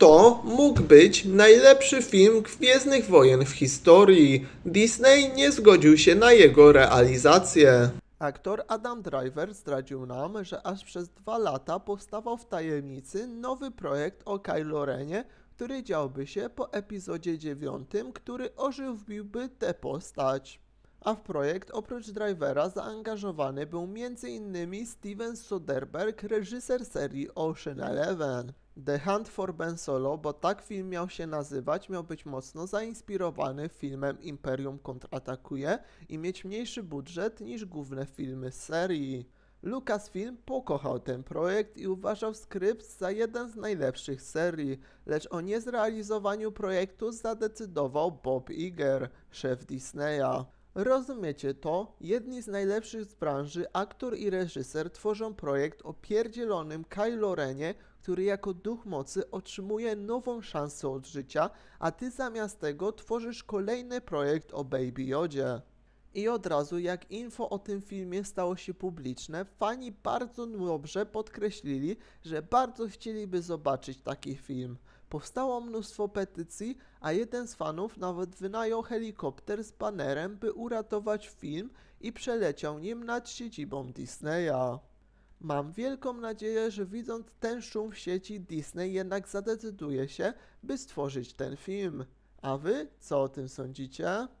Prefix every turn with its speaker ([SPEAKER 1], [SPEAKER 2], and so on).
[SPEAKER 1] To mógł być najlepszy film Gwiezdnych Wojen w historii. Disney nie zgodził się na jego realizację. Aktor Adam Driver zdradził nam, że aż przez dwa lata powstawał w tajemnicy nowy projekt o Kylo Renie, który działby się po epizodzie 9, który ożywiłby tę postać. A w projekt oprócz Drivera zaangażowany był m.in. Steven Soderbergh, reżyser serii Ocean Eleven. The Hunt for Ben Solo, bo tak film miał się nazywać, miał być mocno zainspirowany filmem Imperium kontratakuje i mieć mniejszy budżet niż główne filmy z serii. Lucasfilm pokochał ten projekt i uważał skrypt za jeden z najlepszych serii, lecz o niezrealizowaniu projektu zadecydował Bob Iger, szef Disneya. Rozumiecie to? Jedni z najlepszych z branży, aktor i reżyser tworzą projekt o pierdzielonym Kylo Renie, który jako duch mocy otrzymuje nową szansę od życia, a ty zamiast tego tworzysz kolejny projekt o Baby Yodzie. I od razu jak info o tym filmie stało się publiczne, fani bardzo dobrze podkreślili, że bardzo chcieliby zobaczyć taki film. Powstało mnóstwo petycji, a jeden z fanów nawet wynajął helikopter z banerem, by uratować film i przeleciał nim nad siedzibą Disneya. Mam wielką nadzieję, że widząc ten szum w sieci Disney jednak zadecyduje się, by stworzyć ten film. A wy co o tym sądzicie?